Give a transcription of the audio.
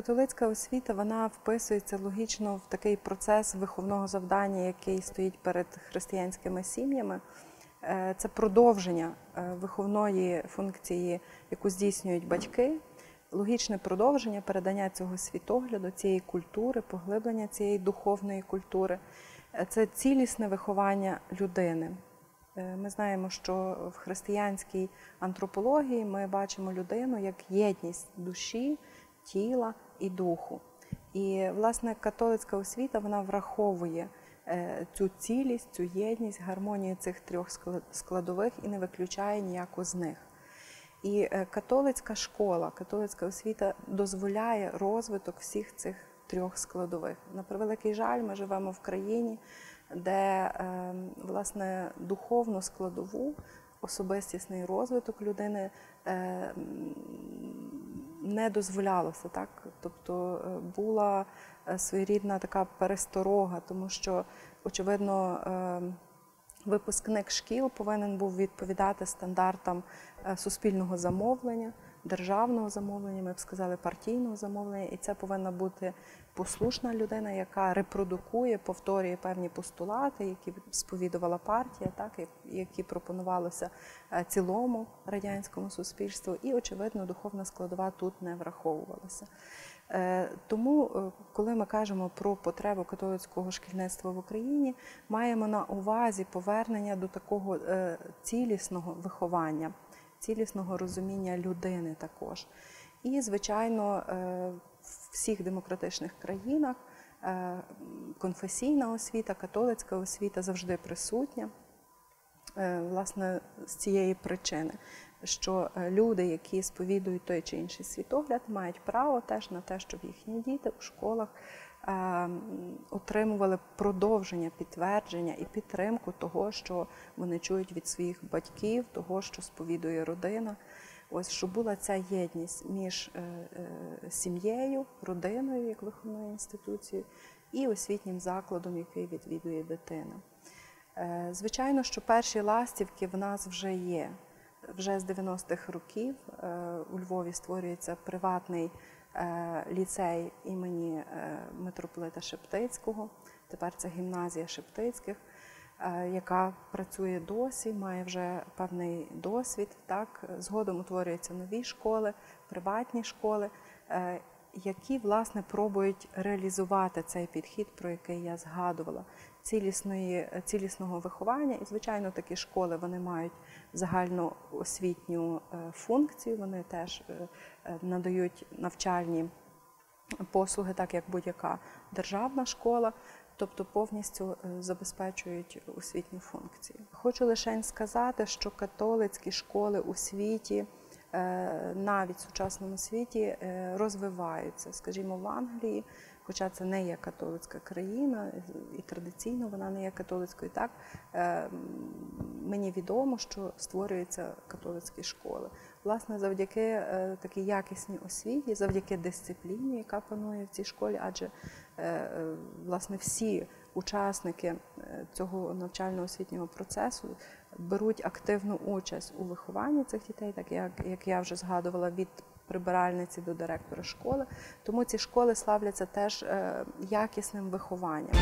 Католицька освіта вона вписується логічно в такий процес виховного завдання, який стоїть перед християнськими сім'ями. Е, Це продовження е, виховної функції, яку здійснюють батьки, логічне продовження передання цього світогляду, цієї культури, поглиблення цієї духовної культури. Е, Це цілісне виховання людини. Ми знаємо, що в християнській антропології ми бачимо людину як єдність душі, тіла і духу. І власне католицька освіта вона враховує е, цю цілість, цю єдність, гармонію цих трьох складових і не виключає ніяку з них. І е, католицька школа, католицька освіта дозволяє розвиток всіх цих трьох складових. На превеликий жаль, ми живемо в країні, де е, власне духовну складову, особистісний розвиток людини не дозволялося, так? Тобто е, була е, своєрідна така пересторога, тому що, очевидно, е, Випускник шкіл повинен був відповідати стандартам суспільного замовлення, державного замовлення, ми б сказали, партійного замовлення, і це повинна бути послушна людина, яка репродукує, повторює певні постулати, які сповідувала партія, так які пропонувалося е, цілому радянському суспільству, і очевидно, духовна складова тут не враховувалася. Е, Тому, е, коли ми кажемо про потребу католицького шкільництва в Україні, маємо на увазі повернення до такого цілісного виховання, цілісного розуміння людини також. І, звичайно, е, в всіх демократичних країнах е, конфесійна освіта, католицька освіта завжди присутня. Е, власне з цієї причини, що люди, які сповідують той чи інший світогляд, мають право теж на те, щоб їхні діти у школах отримували продовження, підтвердження і підтримку того, що вони чують від своїх батьків, того, що сповідує родина. Ось щоб була ця єдність між е, е, сім'єю, родиною як виховною інституцією і освітнім закладом, який відвідує дитина. Е, Звичайно, що перші ластівки в нас вже є. Вже з 90-х років у Львові створюється приватний ліцей імені е, митрополита Шептицького. Тепер це гімназія Шептицьких, е, яка працює досі, має вже певний досвід. Так, згодом утворюються нові школи, приватні школи. Які власне пробують реалізувати цей підхід, про який я згадувала, цілісної, цілісного виховання. І, звичайно, такі школи вони мають загальну освітню е, функцію, вони теж е, е, надають навчальні послуги, так як будь-яка державна школа. Тобто повністю забезпечують освітню функцію. Хочу лише сказати, що католицькі школи у світі навіть в сучасному світі е, розвиваються. Скажімо, в Англії, хоча це не є католицька країна, і традиційно вона не є католицькою. Так е, мені відомо, що створюються католицькі школи. Власне, завдяки е, такій якісній освіті, завдяки дисципліні, яка панує в цій школі, адже е, е, власне всі учасники е, цього навчально-освітнього процесу беруть активну участь у вихованні цих дітей, так як, як я вже згадувала, від прибиральниці до директора школи. Тому ці школи славляться теж е, якісним вихованням.